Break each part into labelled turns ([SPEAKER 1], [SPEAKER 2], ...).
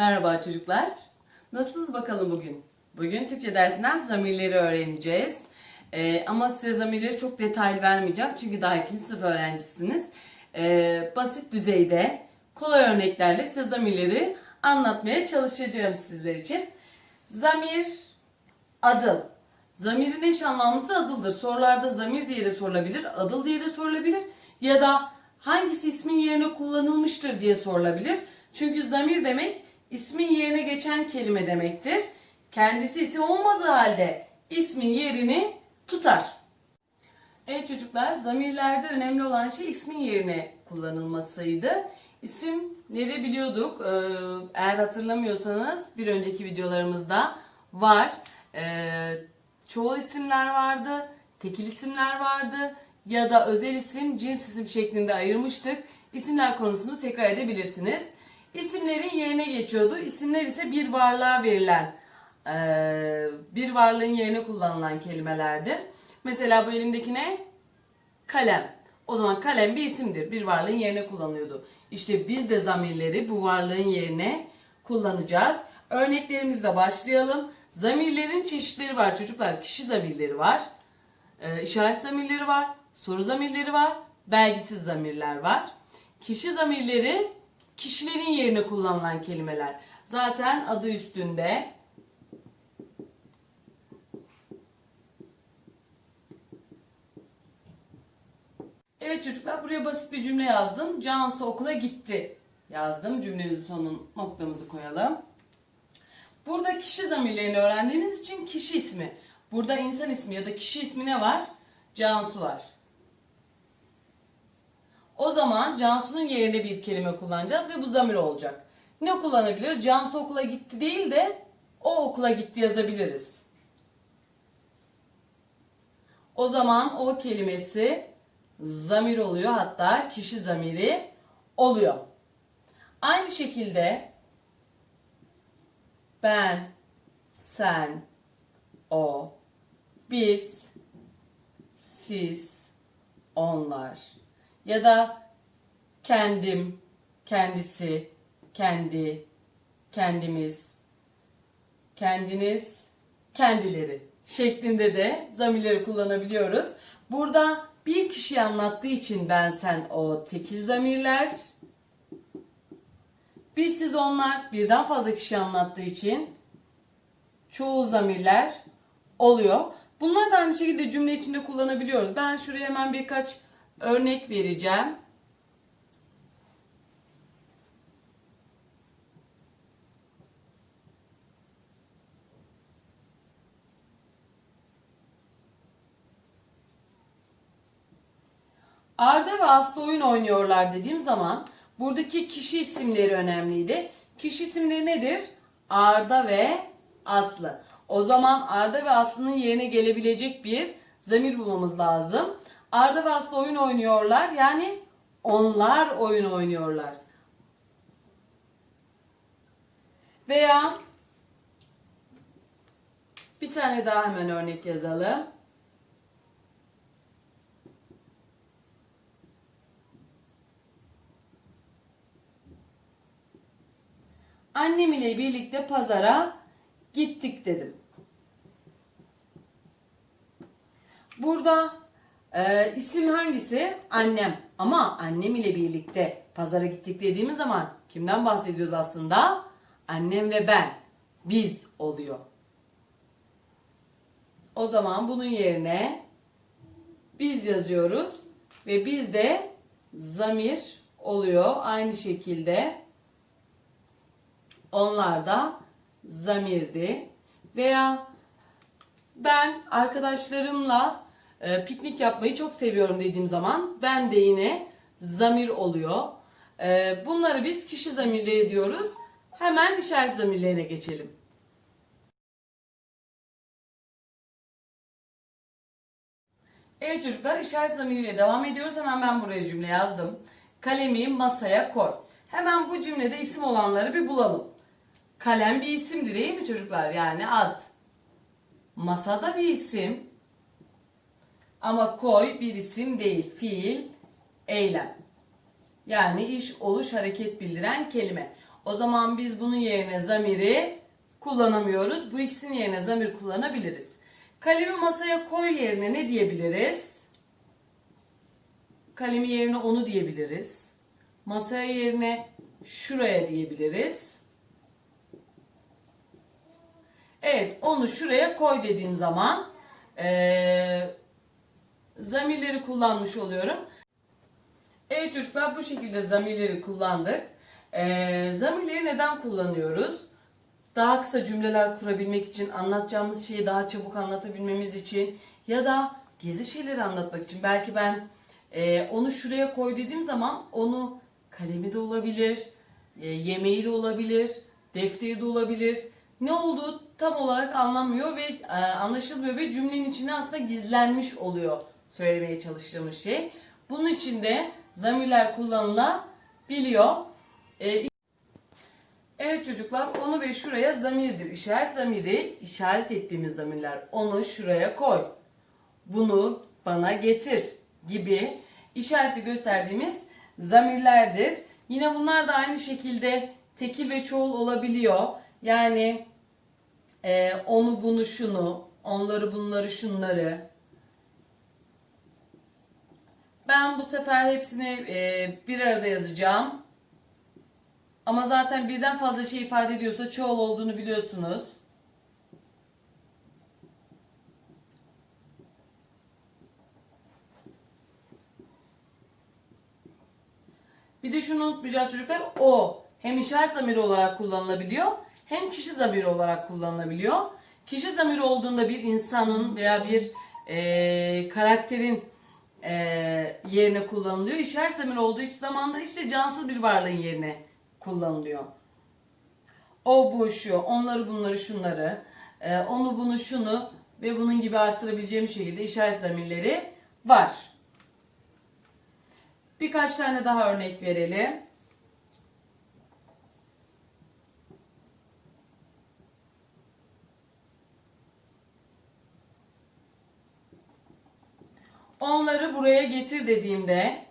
[SPEAKER 1] Merhaba çocuklar. Nasılsınız bakalım bugün? Bugün Türkçe dersinden zamirleri öğreneceğiz. Ee, ama size zamirleri çok detaylı vermeyeceğim. Çünkü daha ikinci sınıf öğrencisiniz. Ee, basit düzeyde, kolay örneklerle size zamirleri anlatmaya çalışacağım sizler için. Zamir, adıl. Zamirin eş anlamlısı adıldır. Sorularda zamir diye de sorulabilir, adıl diye de sorulabilir. Ya da hangisi ismin yerine kullanılmıştır diye sorulabilir. Çünkü zamir demek ismin yerine geçen kelime demektir. Kendisi isim olmadığı halde ismin yerini tutar. Evet çocuklar, zamirlerde önemli olan şey ismin yerine kullanılmasıydı. İsimleri biliyorduk. Ee, Eğer hatırlamıyorsanız bir önceki videolarımızda var. Ee, çoğul isimler vardı, tekil isimler vardı ya da özel isim, cins isim şeklinde ayırmıştık. İsimler konusunu tekrar edebilirsiniz. İsimlerin yerine geçiyordu. İsimler ise bir varlığa verilen, eee, bir varlığın yerine kullanılan kelimelerdi. Mesela bu elimdeki ne? Kalem. O zaman kalem bir isimdir. Bir varlığın yerine kullanıyordu. İşte biz de zamirleri bu varlığın yerine kullanacağız. Örneklerimizle başlayalım. Zamirlerin çeşitleri var çocuklar. Kişi zamirleri var. e, işaret zamirleri var. Soru zamirleri var. Belgisiz zamirler var. Kişi zamirleri kişilerin yerine kullanılan kelimeler. Zaten adı üstünde. Evet çocuklar buraya basit bir cümle yazdım. Cansu okula gitti yazdım. Cümlemizin sonuna noktamızı koyalım. Burada kişi zamirlerini öğrendiğimiz için kişi ismi. Burada insan ismi ya da kişi ismi ne var? Cansu var. O zaman Cansu'nun yerine bir kelime kullanacağız ve bu zamir olacak. Ne kullanabilir? Cansu okula gitti değil de o okula gitti yazabiliriz. O zaman o kelimesi zamir oluyor hatta kişi zamiri oluyor. Aynı şekilde ben, sen, o, biz, siz, onlar ya da kendim, kendisi, kendi, kendimiz, kendiniz, kendileri şeklinde de zamirleri kullanabiliyoruz. Burada bir kişiyi anlattığı için ben, sen, o tekil zamirler. Biz, siz, onlar birden fazla kişi anlattığı için çoğul zamirler oluyor. Bunları da aynı şekilde cümle içinde kullanabiliyoruz. Ben şuraya hemen birkaç örnek vereceğim. Arda ve Aslı oyun oynuyorlar dediğim zaman buradaki kişi isimleri önemliydi. Kişi isimleri nedir? Arda ve Aslı. O zaman Arda ve Aslı'nın yerine gelebilecek bir zamir bulmamız lazım. Arda ve Aslı oyun oynuyorlar. Yani onlar oyun oynuyorlar. Veya bir tane daha hemen örnek yazalım. Annem ile birlikte pazara gittik dedim. Burada e, isim hangisi? Annem. Ama annem ile birlikte pazara gittik dediğimiz zaman kimden bahsediyoruz aslında? Annem ve ben. Biz oluyor. O zaman bunun yerine biz yazıyoruz ve biz de zamir oluyor. Aynı şekilde onlar da zamirdi. Veya ben arkadaşlarımla e, piknik yapmayı çok seviyorum dediğim zaman ben de yine zamir oluyor. E, bunları biz kişi zamirleri diyoruz. Hemen işaret zamirlerine geçelim. Evet çocuklar işaret zamiriyle devam ediyoruz. Hemen ben buraya cümle yazdım. Kalemi masaya koy. Hemen bu cümlede isim olanları bir bulalım. Kalem bir isimdi değil mi çocuklar? Yani ad. Masada bir isim. Ama koy bir isim değil. Fiil, eylem. Yani iş, oluş, hareket bildiren kelime. O zaman biz bunun yerine zamiri kullanamıyoruz. Bu ikisinin yerine zamir kullanabiliriz. Kalemi masaya koy yerine ne diyebiliriz? Kalemi yerine onu diyebiliriz. Masaya yerine şuraya diyebiliriz. Evet onu şuraya koy dediğim zaman eee, zamirleri kullanmış oluyorum. Evet çocuklar bu şekilde zamirleri kullandık. Eee zamirleri neden kullanıyoruz? Daha kısa cümleler kurabilmek için, anlatacağımız şeyi daha çabuk anlatabilmemiz için ya da gizli şeyleri anlatmak için. Belki ben eee, onu şuraya koy dediğim zaman onu kalemi de olabilir, e, yemeği de olabilir, defteri de olabilir. Ne olduğu tam olarak anlanmıyor ve e, anlaşılmıyor ve cümlenin içinde aslında gizlenmiş oluyor söylemeye çalıştığımız şey. Bunun için de zamirler kullanılabiliyor. E, Evet çocuklar onu ve şuraya zamirdir. İşaret zamiri işaret ettiğimiz zamirler. Onu şuraya koy. Bunu bana getir gibi işaretli gösterdiğimiz zamirlerdir. Yine bunlar da aynı şekilde tekil ve çoğul olabiliyor. Yani e, onu bunu şunu, onları bunları şunları. Ben bu sefer hepsini e, bir arada yazacağım. Ama zaten birden fazla şey ifade ediyorsa çoğul olduğunu biliyorsunuz. Bir de şunu unutmayacağız çocuklar. O hem işaret zamiri olarak kullanılabiliyor hem kişi zamiri olarak kullanılabiliyor. Kişi zamiri olduğunda bir insanın veya bir e, karakterin e, yerine kullanılıyor. İşaret zamiri olduğu için zamanda işte cansız bir varlığın yerine kullanılıyor. O bu şu, onları bunları şunları, e, onu bunu şunu ve bunun gibi arttırabileceğim şekilde işaret zamirleri var. Birkaç tane daha örnek verelim. Onları buraya getir dediğimde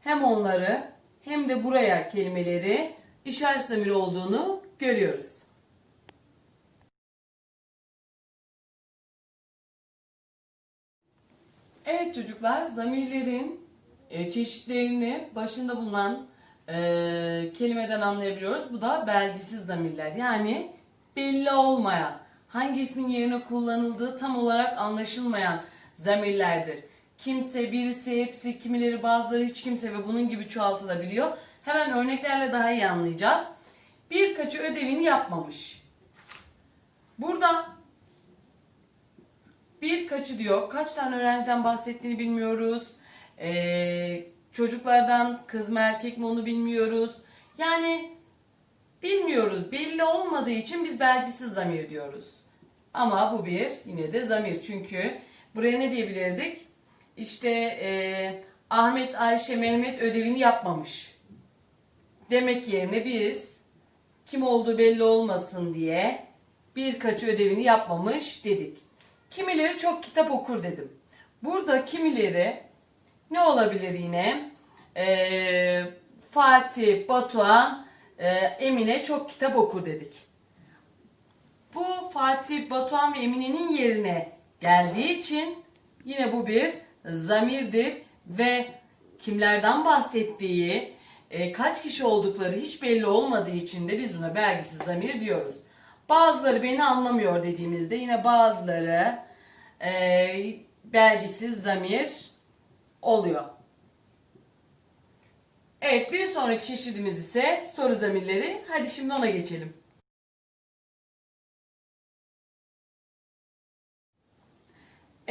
[SPEAKER 1] hem onları hem de buraya kelimeleri işaret zamiri olduğunu görüyoruz. Evet çocuklar zamirlerin e, çeşitlerini başında bulunan e, kelimeden anlayabiliyoruz. Bu da belgisiz zamirler. Yani belli olmayan, hangi ismin yerine kullanıldığı tam olarak anlaşılmayan zamirlerdir. Kimse, birisi, hepsi, kimileri, bazıları, hiç kimse ve bunun gibi çoğaltılabiliyor. Hemen örneklerle daha iyi anlayacağız. Birkaçı ödevini yapmamış. Burada birkaçı diyor. Kaç tane öğrenciden bahsettiğini bilmiyoruz. Ee, çocuklardan kız mı erkek mi onu bilmiyoruz. Yani bilmiyoruz. Belli olmadığı için biz belgisiz zamir diyoruz. Ama bu bir yine de zamir. Çünkü buraya ne diyebilirdik? İşte e, Ahmet, Ayşe, Mehmet ödevini yapmamış. Demek yerine biz kim olduğu belli olmasın diye birkaç ödevini yapmamış dedik. Kimileri çok kitap okur dedim. Burada kimileri ne olabilir yine? Ee, Fatih, Batuhan, e, Emine çok kitap okur dedik. Bu Fatih, Batuhan ve Emine'nin yerine geldiği için yine bu bir zamirdir ve kimlerden bahsettiği, e, kaç kişi oldukları hiç belli olmadığı için de biz buna belgisiz zamir diyoruz. Bazıları beni anlamıyor dediğimizde yine bazıları e, belgisiz zamir oluyor. Evet bir sonraki çeşidimiz ise soru zamirleri. Hadi şimdi ona geçelim.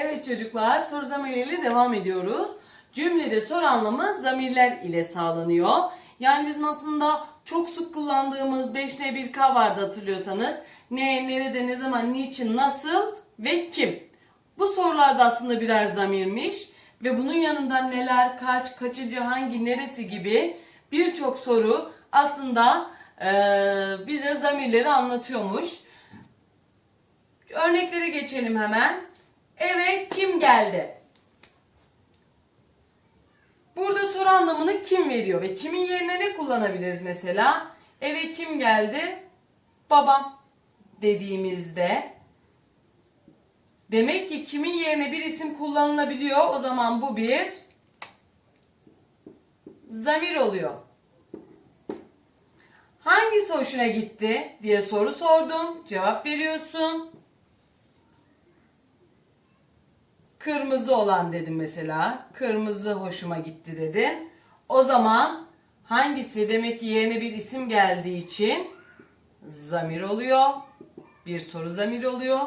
[SPEAKER 1] Evet çocuklar soru zamirleriyle devam ediyoruz. Cümlede soru anlamı zamirler ile sağlanıyor. Yani bizim aslında çok sık kullandığımız 5N 1K vardı hatırlıyorsanız. Ne, nerede, ne zaman, niçin, nasıl ve kim. Bu sorularda aslında birer zamirmiş. Ve bunun yanında neler, kaç, kaçıncı, hangi, neresi gibi birçok soru aslında e, bize zamirleri anlatıyormuş. Örneklere geçelim hemen. Eve kim geldi? Burada soru anlamını kim veriyor ve kimin yerine ne kullanabiliriz mesela? Eve kim geldi? Babam dediğimizde demek ki kimin yerine bir isim kullanılabiliyor. O zaman bu bir zamir oluyor. Hangisi hoşuna gitti diye soru sordum. Cevap veriyorsun. Kırmızı olan dedim mesela. Kırmızı hoşuma gitti dedin. O zaman hangisi demek ki yerine bir isim geldiği için zamir oluyor. Bir soru zamir oluyor.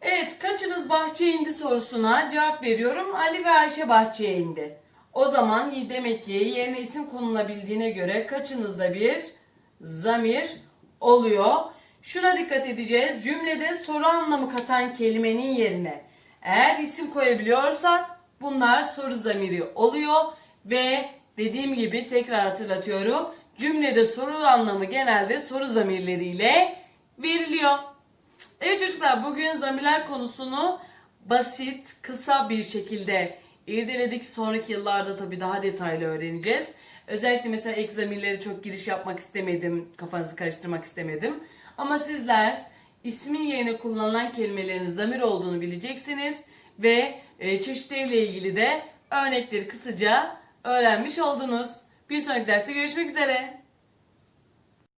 [SPEAKER 1] Evet, kaçınız bahçeye indi sorusuna cevap veriyorum. Ali ve Ayşe bahçeye indi. O zaman demek ki yerine isim konulabildiğine göre kaçınızda bir zamir oluyor. Şuna dikkat edeceğiz. Cümlede soru anlamı katan kelimenin yerine eğer isim koyabiliyorsak bunlar soru zamiri oluyor ve dediğim gibi tekrar hatırlatıyorum. Cümlede soru anlamı genelde soru zamirleriyle veriliyor. Evet çocuklar bugün zamirler konusunu basit, kısa bir şekilde irdeledik. Sonraki yıllarda tabii daha detaylı öğreneceğiz. Özellikle mesela ek zamirleri çok giriş yapmak istemedim. Kafanızı karıştırmak istemedim. Ama sizler ismin yerine kullanılan kelimelerin zamir olduğunu bileceksiniz. Ve e, çeşitleriyle ilgili de örnekleri kısaca öğrenmiş oldunuz. Bir sonraki derste görüşmek üzere.